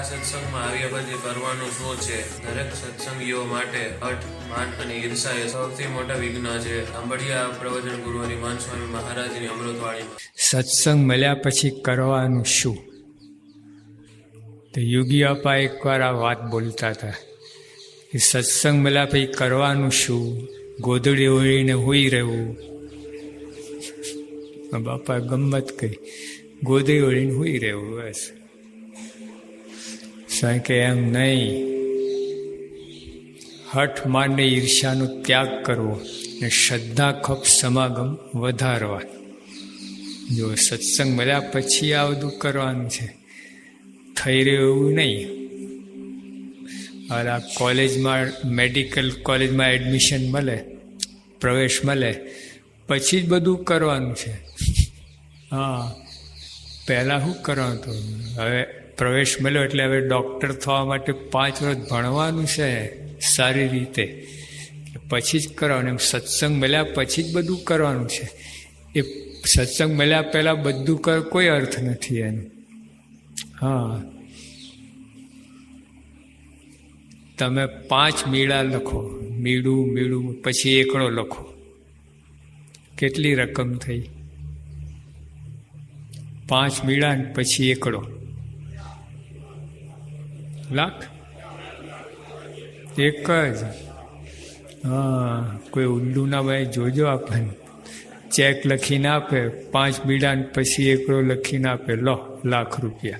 આ સત્સંગમાં આવ્યા પછી કરવાનું શું છે? દરેક સત્સંગીઓ માટે હઠ માન અને ઈર્ષા એ સૌથી મોટા વિઘ્ન છે. સાંભળ્યા પ્રવચન ગુરુ હરિમાન મહારાજની અમૃતવાણીમાં. સત્સંગ મળ્યા પછી કરવાનું શું? તો યોગી આપા એકવાર આ વાત બોલતા હતા કે સત્સંગ મળ્યા પછી કરવાનું શું? ગોદડી ઓળીને હોઈ રહેવું. બાપા ગમત કહી ગોદડી ઓળીને હોઈ રહેવું, બસ. સ્વામી કે એમ નહીં. હઠ માંડે ઈર્ષાનો ત્યાગ કરવો ને શ્રદ્ધા ખપ સમાગમ વધારવા. જો સત્સંગ મળ્યા પછી આ બધું કરવાનું છે. થઈ રહ્યું એવું નહીં. આ કોલેજમાં મેડિકલ કોલેજમાં એડમિશન મળે, પ્રવેશ મળે, પછી જ બધું કરવાનું છે. હા, પહેલાં શું કરવાનું હતું? હવે પ્રવેશ મળ્યો એટલે હવે ડૉક્ટર થવા માટે પાંચ વર્ષ ભણવાનું છે સારી રીતે. પછી જ કરવાનું, એમ સત્સંગ મળ્યા પછી જ બધું કરવાનું છે. એ સત્સંગ મળ્યા પહેલાં બધું કર, કોઈ અર્થ નથી એનો. હા. તમે પાંચ મીડા લખો મીડું મીડું પછી એકડો લખો. કેટલી રકમ થઈ? પાંચ મીડા પછી એકડો લાખ? એક જ. હા, કોઈ ઉલ્લુ ના ભાઈ, જોજો આપણને ચેક લખીને આપે, પાંચ બીડા પછી એકડો લખીને આપે. લો, લાખ રૂપિયા.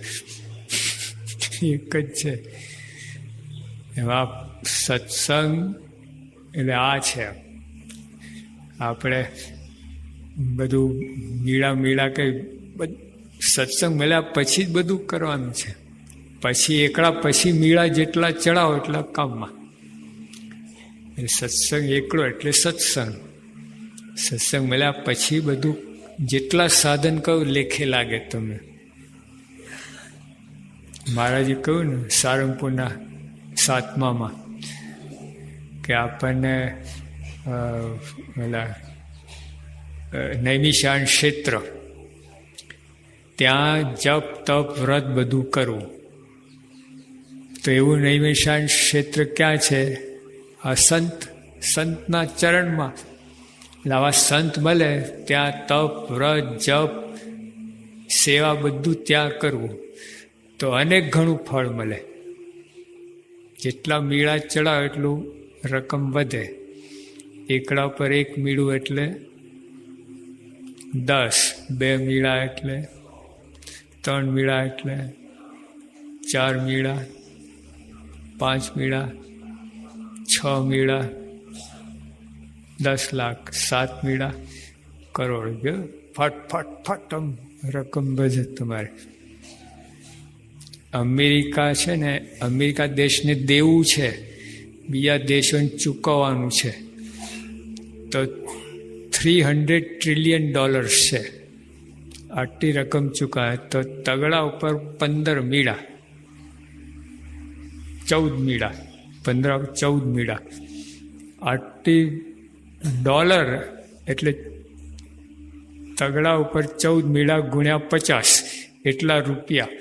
એક જ છે. એવા સત્સંગ, એટલે આ છે. આપણે બધું મીળા મીળા કંઈ સત્સંગ મળ્યા પછી જ બધું કરવાનું છે. પછી એકડા પછી મીળા જેટલા ચડાવો એટલા કામમાં. સત્સંગ એકડો એટલે સત્સંગ. સત્સંગ મળ્યા પછી બધું જેટલા સાધન કહું લેખે લાગે તમે મહારાજે કહ્યું ને સારંગપુરના સાતમામાં કે આપણને પેલા નૈમિષાણ ક્ષેત્ર. ત્યાં જપ તપ વ્રત બધું કરવું. તો એવું નૈમિષાન ક્ષેત્ર ક્યાં છે? આ સંત, સંતના ચરણમાં. એટલે આવા સંત મળે, ત્યાં તપ, વ્રત, જપ, સેવા બધું ત્યાં કરવું. તો અનેક ઘણું ફળ મળે. જેટલા મીળા ચડાવ એટલું રકમ વધે. એકડા પર એક મીળું એટલે દસ, બે મીળા એટલે, ત્રણ મીળા એટલે, ચાર મીળા. પાંચ મીળા, છ મીળા, દસ લાખ, સાત મીળા, કરોડ ફટ ફટ ફટ આમ રકમ વધે તમારે. અમેરિકા છે ને, અમેરિકા દેશને દેવું છે, બીજા દેશોને ચૂકવવાનું છે. તો થ્રી હંડ્રેડ ટ્રિલિયન ડોલર્સ છે. આટલી રકમ ચૂકાય તો તગડા ઉપર પંદર મીડા ચૌદ મીડા પંદર ચૌદ મીડા આટલી ડોલર એટલે તગડા ઉપર ચૌદ મીડા ગુણ્યા પચાસ, એટલા રૂપિયા.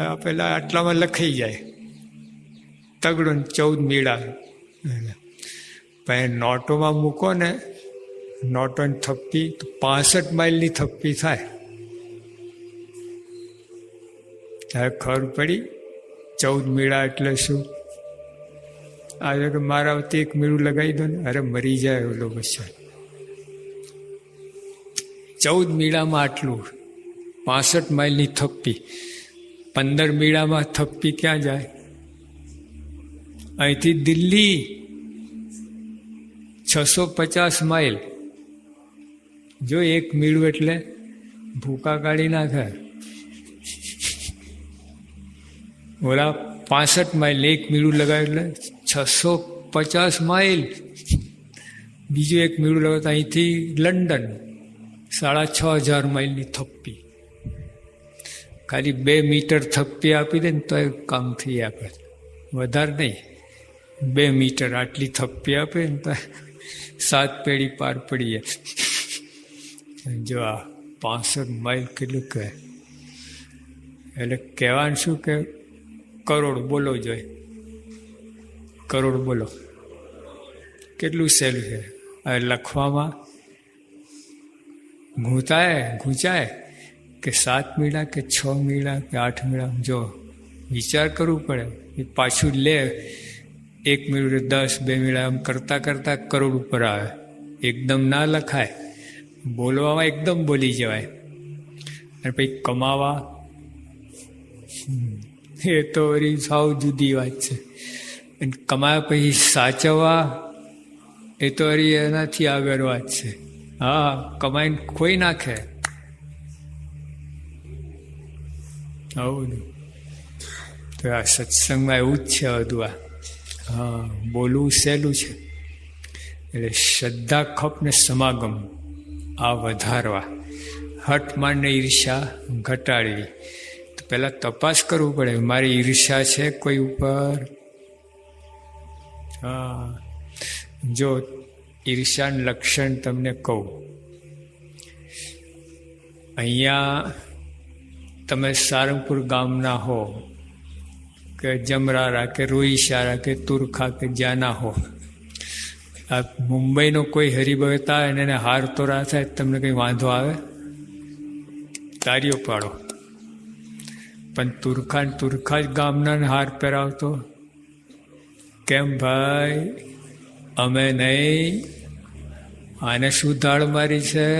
આ પેલા આટલામાં લખાઈ જાય. તગડો ને ચૌદ મીડા પછી નોટોમાં મૂકો ને, નોટોની થપ્પી તો પાસઠ માઇલની થપ્પી થાય. હવે ખબર પડી? ચૌદ મીળા એટલે શું? આજે કે મારા વતી એક મીળું લગાવી દો ને, અરે મરી જાય ઓલો બચ્ચા. ચૌદ મીળામાં આટલું, પાસઠ માઇલની થપ્પી. પંદર મીળામાં થપ્પી ક્યાં જાય? અહીંથી દિલ્હી, છસો પચાસ માઇલ. જો એક મીળું એટલે ભૂકા કાઢી નાખે. ઓલા પાસઠ માઇલ એક મીડું લગાવ્યું એટલે છસો પચાસ માઇલ બીજું એક મીડું લગાવતા અહીંથી લંડન સાડા છ હજાર માઇલની થપ્પી ખાલી બે મીટર થપ્પી આપી દે ને તો એ કામ થઈ આપે વધારે નહીં બે મીટર આટલી થપ્પી આપે ને તો સાત પેઢી પાર પડી જાય જો આ પાસઠ માઇલ કેટલું કહે એટલે કહેવાનું શું કે કરોડ બોલો જોઈએ કરોડ બોલો. કેટલું સહેલું છે? હવે લખવામાં ઘૂંટાય ઘૂંચાય કે સાત મીણા કે છ મીણા કે આઠ મીણા જો વિચાર કરવું પડે. એ પાછું લે. એક મિનિટ દસ, બે મીણા એમ કરતાં કરતાં કરોડ ઉપર આવે. એકદમ ના લખાય. બોલવામાં એકદમ બોલી જવાય. અને પછી કમાવા. એ તો વળી સાવ જુદી વાત છે. કમાયા પછી સાચવવા એ તો વળી એનાથી આગળ વાત છે. હા, કમાઈને ખોઈ નાખે. આવું તો આ સત્સંગમાં એવું જ છે બધું આ. હા, બોલવું સહેલું છે. એટલે શ્રદ્ધા, ખપ ને સમાગમ આ વધારવા. હઠ માનને ઈર્ષા ઘટાડવી. પહેલાં તપાસ કરવું પડે. મારી ઈર્ષા છે કોઈ ઉપર. હા. જો ઈર્ષાન લક્ષણ તમને કહું. અહીંયા તમે સારંગપુર ગામના હો કે જમરારા કે રોઈશારા કે તુરખા કે જ્યાંના હો. આ મુંબઈનો કોઈ હરિભગતા એને હાર તો રા થાય તમને કંઈ વાંધો આવે? તારીઓ પાડો. પણ તુરખા તુરખા જ ગામના હાર પહેરાવતો. કેમ ભાઈ? અમે નહીં. આને શું ધાડ મારી છે?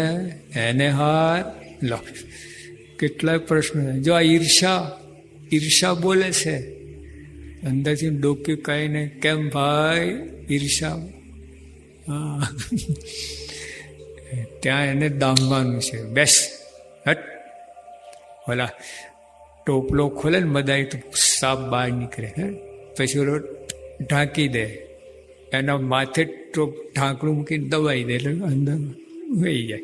એને હાર? લો, કેટલાય પ્રશ્નો જો આ ઈર્ષા ઈર્ષા બોલે છે, અંદરથી ડોક્યું કહીને, કેમ ભાઈ? ઈર્ષા. હા. ત્યાં એને દામવાનું છે. બેસ, હટ. ઓલા ટોપલો ખોલે ને મદાઈ તો સાપ બહાર નીકળે, હે? પછી ઓલો ઢાંકી દે. એના માથે ટોપ ઢાંકણું મૂકીને દબાઈ દે, એટલે અંદર વહી જાય.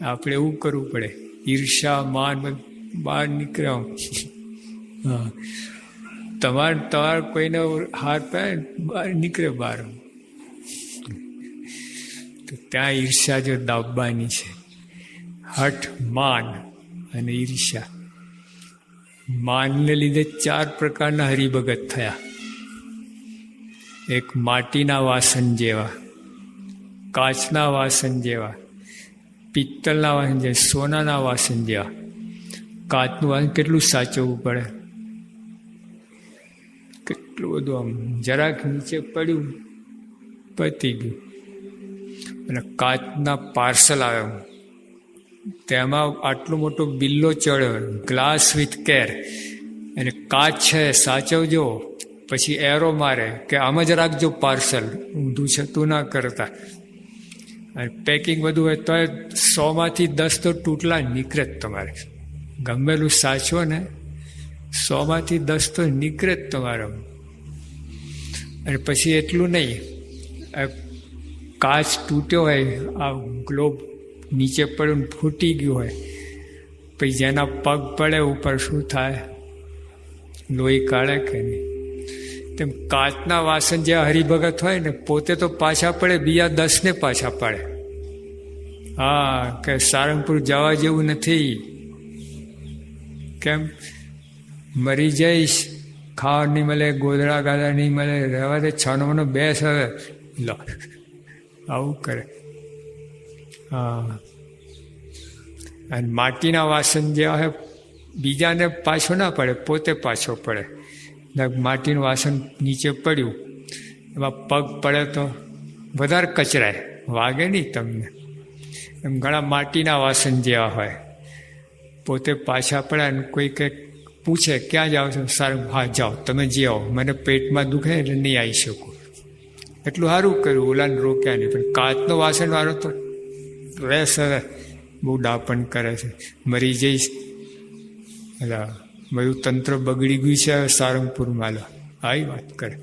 આપણે એવું કરવું પડે. ઈર્ષા માન બહાર નીકળે આમ. હા. તમારે તમારે કોઈને હાર પહે બહાર નીકળે બહાર. તો ત્યાં ઈર્ષા જો દાબવાની છે. હઠ માન અને ઈર્ષા માનને લીધે ચાર પ્રકારના હરિભગત થયા. એક માટીના વાસણ જેવા, કાચના વાસણ જેવા, પિત્તળના વાસણ જેવા, સોનાના વાસણ જેવા. કાચનું વાસણ કેટલું સાચવવું પડે? કેટલું બધું આમ જરાક નીચે પડ્યું, પતી ગયું. અને કાચના પાર્સલ આવે તેમાં આટલો મોટો બિલ્લો ચડ્યો ગ્લાસ વિથ કેર અને કાચ છે, સાચવજો. પછી એરો મારે કે આમ જ રાખજો પાર્સલ ઊંધું છતું ના કરતા. અને પેકિંગ બધું હોય તો સોમાંથી દસ તો તૂટલા નીકળે જ તમારે. ગમેલું સાચવો ને, સોમાંથી દસ તો નીકળે જ તમારે. અને પછી એટલું નહીં. કાચ તૂટ્યો હોય, આ ગ્લોબ નીચે પડ્યું ફૂટી ગયું હોય. પછી જેના પગ પડે ઉપર શું થાય? લોહી કાઢે કે નહીં? તેમ કાચના વાસણ જે હરિભગત હોય ને, પોતે તો પાછા પડે, બીજા દસને પાછા પડે. હા, કે સારંગપુર જવા જેવું નથી. કેમ? મરી જઈશ, ખાવા નહીં મળે, ગોદડા ગાદા નહીં મળે, રહેવા દે મનો બેસ હવે. લો, આવું કરે. હા. અને માટીના વાસણ જેવા હોય બીજાને પાછો ના પડે, પોતે પાછો પડે. માટીનું વાસણ નીચે પડ્યું, એમાં પગ પડે તો વધારે કચરાય. વાગે નહીં તમને. એમ ઘણા માટીના વાસણ જેવા હોય, પોતે પાછા પડે અને કોઈ કંઈક પૂછે, ક્યાં જાઓ છો? સારું, હા, જાઓ. તમે જે આવો. મને પેટમાં દુખે એટલે નહીં આવી શકું. એટલું સારું કર્યું, ઓલાને રોક્યા નહીં. પણ કાચનો વાસણ વાળો તો રેસ હવે બહુ ડાપણ કરે છે. મરી જઈશ. એટલે મારું તંત્ર બગડી ગયું છે સારંગપુરમાં. લો આવી વાત કરે.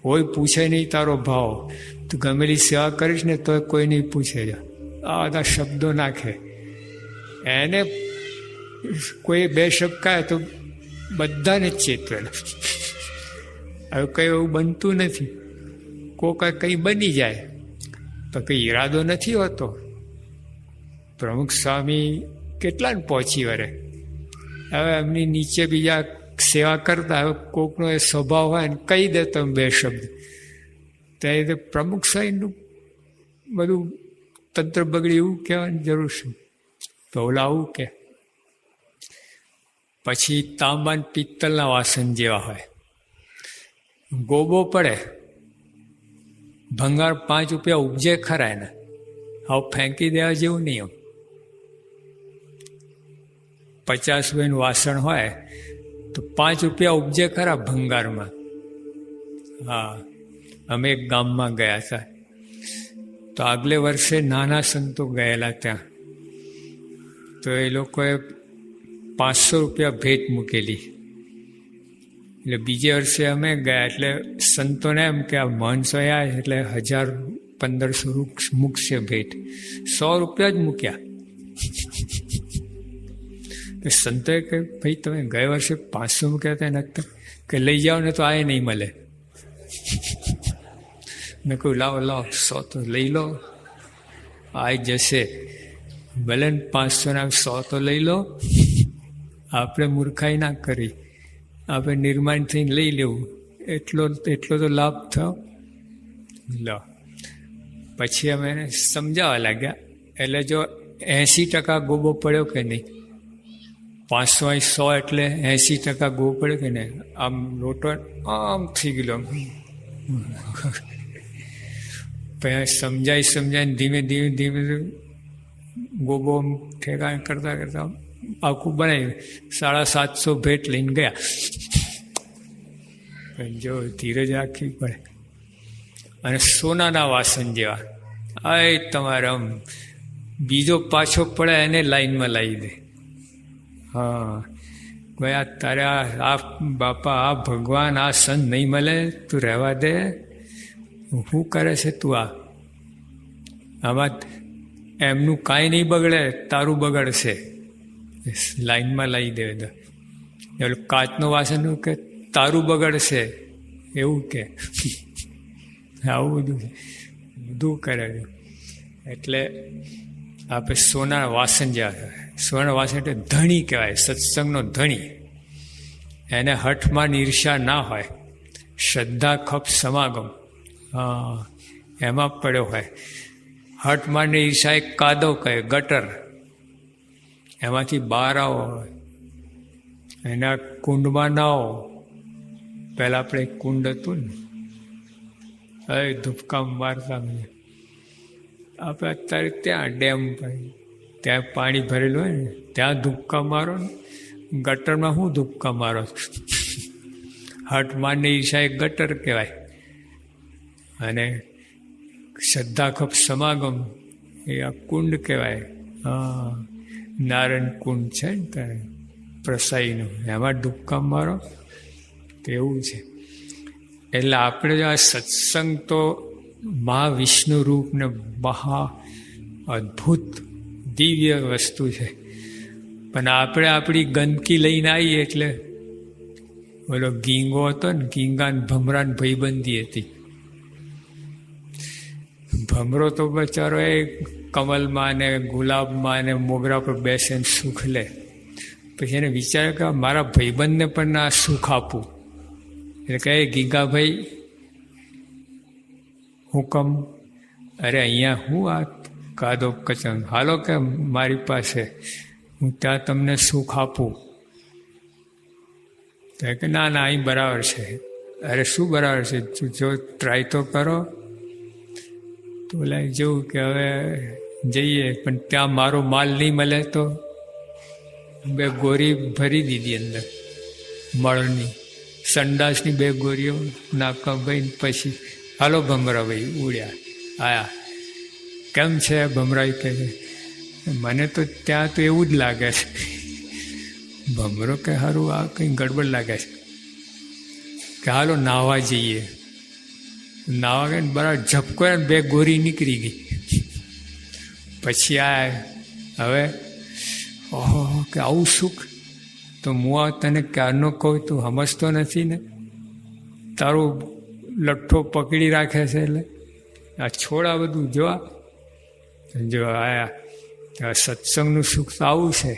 કોઈ પૂછે નહીં તારો ભાવ. તું ગમેલી સેવા કરીશ ને તો કોઈ નહીં પૂછે. જ આ બધા શબ્દો નાખે. એને કોઈ બે શબ્દ કહે તો બધાને ચેતવેલા હવે કંઈ એવું બનતું નથી. કોક કંઈ બની જાય. તો કંઈ ઈરાદો નથી હોતો. પ્રમુખ સ્વામી કેટલા પહોંચી વરે હવે એમની નીચે બીજા સેવા કરતા હવે કોકનો એ સ્વભાવ હોય ને કહી દે તમે બે શબ્દ. ત્યારે રીતે પ્રમુખ સ્વામીનું બધું તંત્ર બગડી એવું કહેવાની જરૂર છે. તો કે, પછી તાંબા પિત્તલના વાસણ જેવા હોય. ગોબો પડે. ભંગાર પાંચ રૂપિયા ઉપજે ખરા એને. હવે ફેંકી દેવા જેવું નહીં એમ પચાસ રૂપિયાનું વાસણ હોય, તો પાંચ રૂપિયા ઉપજે ખરા ભંગારમાં. હા, અમે એક ગામમાં ગયા હતા. તો આગલે વર્ષે નાના સંતો ગયેલા ત્યાં. તો એ લોકોએ પાંચસો રૂપિયા ભેટ મૂકેલી. એટલે બીજે વર્ષે અમે ગયા, એટલે સંતોને એમ કે આ માણસો આવ્યા એટલે હજાર પંદરસો મૂકશે ભેટ. સો રૂપિયા જ મૂક્યા. તો સંતે કે, ભાઈ, તમે ગયા વર્ષે પાંચસો મૂક્યા હતા નક્કી કે લઈ જાઓ ને તો આ નહીં મળે. મેં કહ્યું, લાવો લાવો, સો તો લઈ લો. આ જશે. ભલે ને પાંચસોના સો તો લઈ લો. આપણે મૂર્ખાઈ ના કરી. આપણે નિર્માણ થઈને લઈ લેવું. એટલો એટલો તો લાભ થયો. લો. પછી અમે સમજાવવા લાગ્યા. એટલે જો એંસી ટકા ગોબો પડ્યો કે નહીં? પાંચસો સો એટલે એંસી ટકા ગો પડે કે ને આમ લોટો આમ થઈ ગયેલો. પછી સમજાઈ સમજાઈને ધીમે ધીમે ધીમે ગોબો ઠેકાણ કરતા કરતા આખું બનાવ્યું સાડા સાતસો ભેટ લઈને ગયા. પણ જો ધીરજ રાખવી પડે. અને સોનાના વાસણ જેવા. આ તમારે આમ. બીજો પાછો પડે એને લાઈનમાં લાવી દે. હા. ગયા તારે આ બાપા, આ ભગવાન, આ સંત નહીં મળે, તું રહેવા દે. શું કરે છે તું આ. આમાં એમનું કાંઈ નહીં બગડે, તારું બગડશે. લાઈનમાં લાવી દે તો એટલે કાચનું વાસણ કે, તારું બગડશે. એવું કે. આવું બધું બધું કરે એટલે આપણે સોના વાસણ જ્યાં સોના વાસણ એટલે ધણી કહેવાય, સત્સંગનો ધણી. એને હઠમાં ઈર્ષા ના હોય, શ્રદ્ધા ખપ સમાગમ એમાં પડ્યો હોય. હઠમાં ને ઈર્ષા એક કાદવ કહે, ગટર. એમાંથી બહાર આવો, એના કુંડમાં ના આવો. પહેલાં આપણે કુંડ હતું ને હવે ધૂપકામ મારતા આપણે અત્યારે ત્યાં ડેમ ભાઈ ત્યાં પાણી ભરેલું હોય ને, ત્યાં ધૂપકા મારો ને. ગટરમાં શું ધૂપકા મારો? હટ મારની એ ગટર કહેવાય. અને શ્રદ્ધાખપ સમાગમ, એ આ કુંડ કહેવાય. હા, નારાયણ કુંડ છે ને ત્યારે પ્રસાઈનું. એમાં ડૂબકા મારો, તેવું છે. એટલે આપણે આ સત્સંગ તો મહાવિષ્ણુ વિષ્ણુ રૂપને મહા અદ્ભુત દિવ્ય વસ્તુ છે. પણ આપણે આપણી ગંદકી લઈને આવીએ એટલે ઓલો ગીંગો હતો ને, ગીંગા ને ભમરા ને ભાઈબંધી હતી. ભમરો તો બચારો એ કમલમાં ને ગુલાબમાં ને મોગરા પર બેસે ને સુખ લે. પછી એને વિચાર કે મારા ભાઈબંધને પણ આ સુખ આપું. એટલે કહે ગીગાભાઈ હુકમ. અરે અહીંયા હું આ કાદો કચન હાલો કે મારી પાસે. હું ત્યાં તમને સુખ આપું. તો કે ના ના, અહીં બરાબર છે. અરે શું બરાબર છે? જો ટ્રાય તો કરો. તો ઓલા જેવું કે હવે જઈએ, પણ ત્યાં મારો માલ નહીં મળે તો? બે ગોરી ભરી દીધી અંદર, મળની. સંડાસની બે ગોરીઓ નાકા ભાઈ પછી હાલો ભમરાભાઈ, ઉડ્યા. આયા. કેમ છે ભમરાઈ કહે મને તો ત્યાં તો એવું જ લાગે છે. ભમરો કે સારું આ કંઈ ગડબડ લાગે છે. કે હાલો નાહવા જઈએ. નાહવા ગયા ને બરાબર ઝપકો બે ગોરી નીકળી ગઈ. પછી આ હવે, ઓહો, કે આવું સુખ? તો હું તને ક્યારનો કહું? તું સમજતો નથી ને? તારું લઠ્ઠો પકડી રાખે છે એટલે. આ છોડા બધું જોવા જો આ સત્સંગનું સુખ તો આવું છે.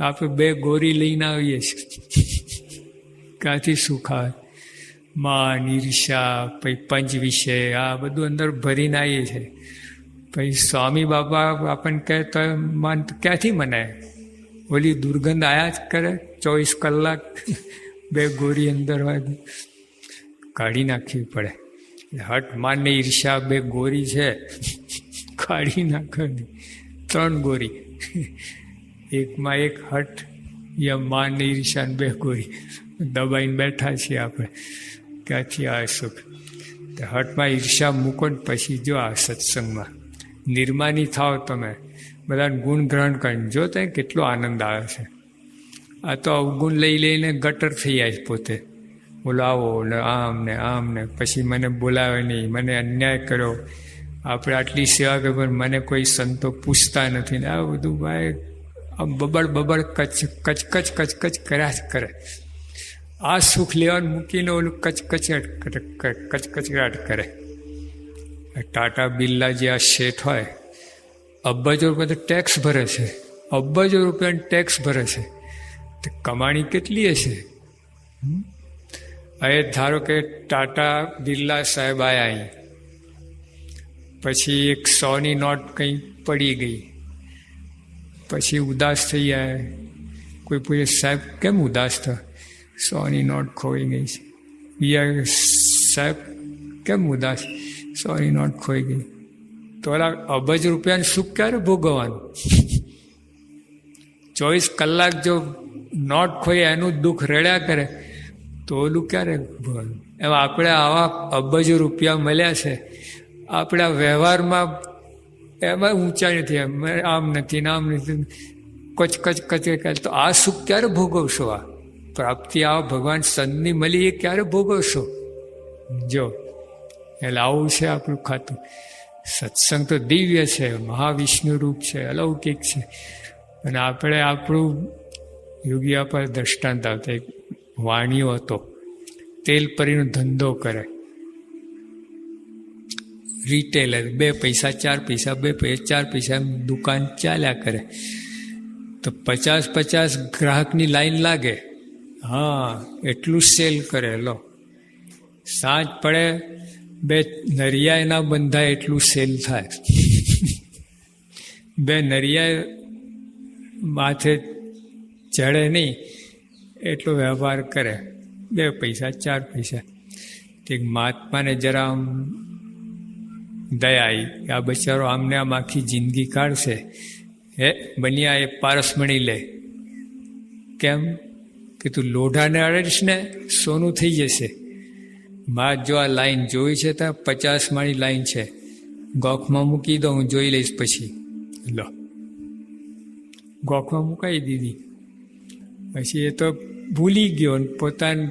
આપણે બે ગોરી લઈને આવીએ છીએ. ક્યાંથી સુખ આવે? માન ઈર્ષા પછી પંચ વિષય આ બધું અંદર ભરીને આવીએ છીએ. પછી સ્વામી બાબા આપણને કહે તો મન ક્યાંથી મનાય? ઓલી દુર્ગંધ આયા જ કરે ચોવીસ કલાક, બે ગોરી અંદર હોય કાઢી નાખવી પડે. હટ માને ઈર્ષા બે ગોરી છે. કાઢી નાખવાની. ત્રણ ગોરી. એકમાં એક હટ, યા માન ઈર્ષા બે ગોરી. દબાઈને બેઠા છીએ આપણે. ક્યાંથી આ સુખ. તો હટમાં ઈર્ષા મૂકો ને પછી જો આ સત્સંગમાં. નિર્માની થાવ તમે. બધાને ગુણ ગ્રહણ કરીને જો તે કેટલો આનંદ આવે છે. આ તો અવગુણ લઈ લઈને ગટર થઈ જાય પોતે. બોલાવો ને આમ ને આમ ને. પછી મને બોલાવે નહીં. મને અન્યાય કર્યો. આપણે આટલી સેવા કરી, પણ મને કોઈ સંતો પૂછતા નથી. ને આ બધું ભાઈ આમ બબડ બબડ કચ, કચકચ કચ કચ કચ કર્યા જ કરે. આ સુખ લેવાનું મૂકીને ઓલું કચકચ કરે કચકચરાટ કરે. ટાટા બિરલા જે આ શેઠ હોય, અબજો રૂપિયા તો ટેક્સ ભરે છે. અબજો રૂપિયાનો ટેક્સ ભરે છે. તો કમાણી કેટલી હશે? હમ? હવે ધારો કે ટાટા બિરલા સાહેબ આવ્યા પછી એક સોની નોટ કંઈ પડી ગઈ. પછી ઉદાસ થઈ જાય કોઈ પૂછે, સાહેબ, કેમ ઉદાસ થયો સોની નોટ ખોઈ ગઈ છે. બીજા સાહેબ, કેમ ઉદાસ? સોની નોટ ખોઈ ગઈ. તો ઓલા અબજ રૂપિયાનું સુખ ક્યારે ભોગવવાનું? ચોવીસ કલાક જો નોટ ખોઈ, એનું દુઃખ રડ્યા કરે તો ઓલું ક્યારે ભોગવવાનું એમ આપણે આવા અબજો રૂપિયા મળ્યા છે. આપણા વ્યવહારમાં એમાં ઊંચાઈ નથી. એમ આમ નથી આમ નથી. કચ કચ કચ તો આ સુખ ક્યારે ભોગવશો આ? પ્રાપ્તિ આ ભગવાન સંતની મળી એ ક્યારે ભોગવશો? જો, એટલે આવું છે આપણું ખાતું. સત્સંગ તો દિવ્ય છે, મહાવિષ્ણુ રૂપ છે, અલૌકિક છે. અને આપણે આપણું યોગિયા પર દ્રષ્ટાંત આવતા એક વાણીઓ હતો. તેલ પરીનો ધંધો કરે. રિટેલર, બે પૈસા, ચાર પૈસા, બે પૈસા, ચાર પૈસા દુકાન ચાલ્યા કરે. તો પચાસ પચાસ ગ્રાહકની લાઈન લાગે. હા, એટલું સેલ કરે, લો. સાંજ પડે, બે નરિયા ના બંધાય એટલું સેલ થાય. બે નરિયા માથે ચડે નહીં. એટલો વ્યવહાર કરે. બે પૈસા, ચાર પૈસા. તે મહાત્માને જરા આમ દયા આવી આ બચારો આમને આમ આખી જિંદગી કાઢશે. હે, બન્યા એ પારસમણી લે. કેમ? કે તું લોઢાને અડીશ ને સોનું થઈ જશે. માં જો આ લાઈન જોઈ છે ત્યાં પચાસ માળી લાઈન છે. ગોખમાં મૂકી દો, હું જોઈ લઈશ પછી. લો. ગોખમાં મુકાઈ દીધી. પછી એ તો ભૂલી ગયો ને પોતાને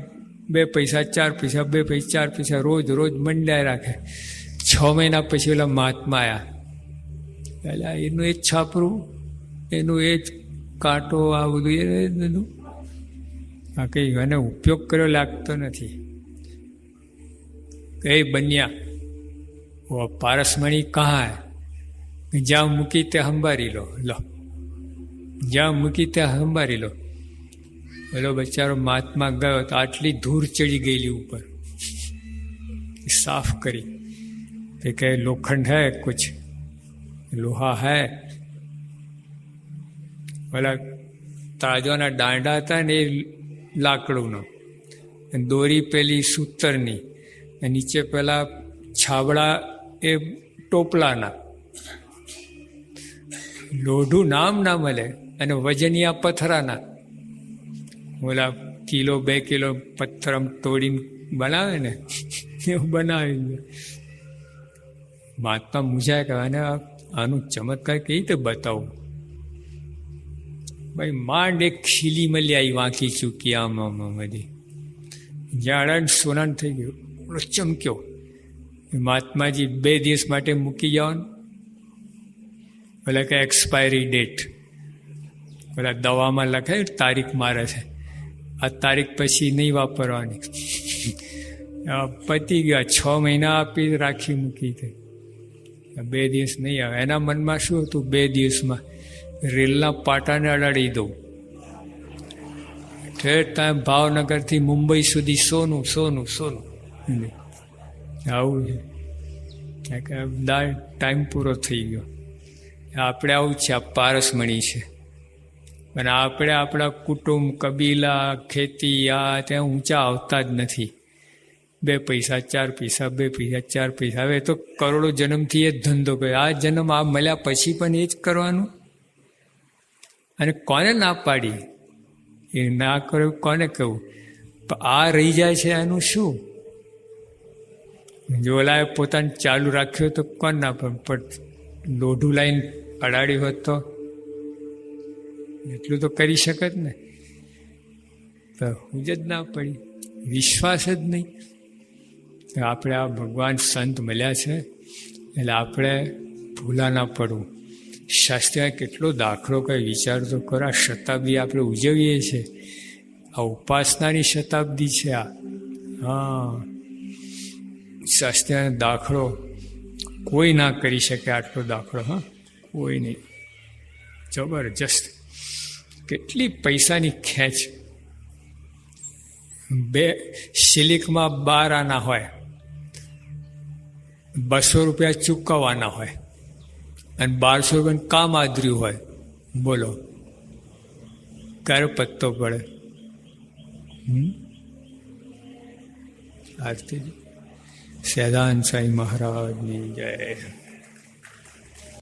બે પૈસા, ચાર પૈસા, બે પૈસા, ચાર પૈસા રોજ રોજ મંડાઈ રાખે. છ મહિના પછી ઓલા મહાત્મા આવ્યા એટલે એનું એ જ છાપરું, એનું એ જ કાંટો, આ બધું એનું બધું. આ કંઈ એને ઉપયોગ કર્યો લાગતો નથી. કઈ બન્યા. વો પારસમણી કહા જ્યાં મૂકી તે હંભારી લો. લો. જ્યાં મૂકી તે હંભારી લો. પેલો બચારો મહાત્મા ગયો તો આટલી ધૂળ ચડી ગયેલી ઉપર. સાફ કરી. કહે, લોખંડ હૈ કુછ? લોહા હૈ? પેલા તાજોના દાંડા હતા ને એ લાકડુંનો. દોરી પેલી સૂતરની. નીચે પેલા છાબડા એ ટોપલાના. લોઢું નામ ના મળે અને વજનિયા પથરાના. ઓલા કિલો, બે કિલો પથ્થર તોડીને બનાવે ને, એવું બનાવી મહાત્મા મૂંઝાય કે અને આનું ચમત્કાર કઈ રીતે બતાવું? ભાઈ, માંડ એક ખીલી મળી આવી વાંકી ચૂકી આમ આમ બધી. જાડા સોનાન થઈ ગયું. ઓલો ચમક્યો. મહાત્માજી બે દિવસ માટે મૂકી જાઓ ને. કે એક્સપાયરી ડેટ ઓલા દવામાં લખાય તારીખ મારે છે. આ તારીખ પછી નહીં વાપરવાની. પતી ગયા, છ મહિના આપી રાખી મૂકી હતી બે દિવસ નહીં આવે. એના મનમાં શું હતું? બે દિવસમાં રેલના પાટાને અડાડી દઉં. ઠેઠ ત્યાં ભાવનગરથી મુંબઈ સુધી સોનું સોનું સોનું. આવું છે. ટાઈમ પૂરો થઈ ગયો. આપણે આવું છે. આ પારસમણી છે. અને આપણે આપણા કુટુંબ, કબીલા, ખેતી, આ ત્યાં ઊંચા આવતા જ નથી. બે પૈસા, ચાર પૈસા, બે પૈસા, ચાર પૈસા. હવે તો કરોડો જન્મથી એ જ ધંધો કર્યો. આ જન્મ આ મળ્યા પછી પણ એ જ કરવાનું. અને કોને ના પાડી? એ ના કર્યું કોને કહું? આ રહી જાય છે એનું શું? જો ઓલાએ પોતાને ચાલુ રાખ્યું તો કોણ ના પણ પણ લોઢું લાઈન અડાડ્યું હોત તો? એટલું તો કરી શકત ને. તો હું જ ના પડી. વિશ્વાસ જ નહીં. તો આપણે આ ભગવાન સંત મળ્યા છે. એટલે આપણે ભૂલા ના પડવું. શાસ્ત્રીએ કેટલો દાખલો કઈ વિચાર તો કરો. આ શતાબ્દી આપણે ઉજવીએ છીએ. આ ઉપાસનાની શતાબ્દી છે આ. હા. શાસ્ત્રીય દાખલો કોઈ ના કરી શકે આટલો દાખલો, હા. કોઈ નહીં. જબરજસ્ત. કેટલી પૈસાની ખેંચ. બે સિલિકમાં બાર આના હોય, બસો રૂપિયા ચૂકવવાના હોય અને બારસો રૂપિયાનું કામ આદર્યું હોય, બોલો ક્યારે પત્તો પડે? આરતી સહેદાન સાંઈ મહારાજની જય.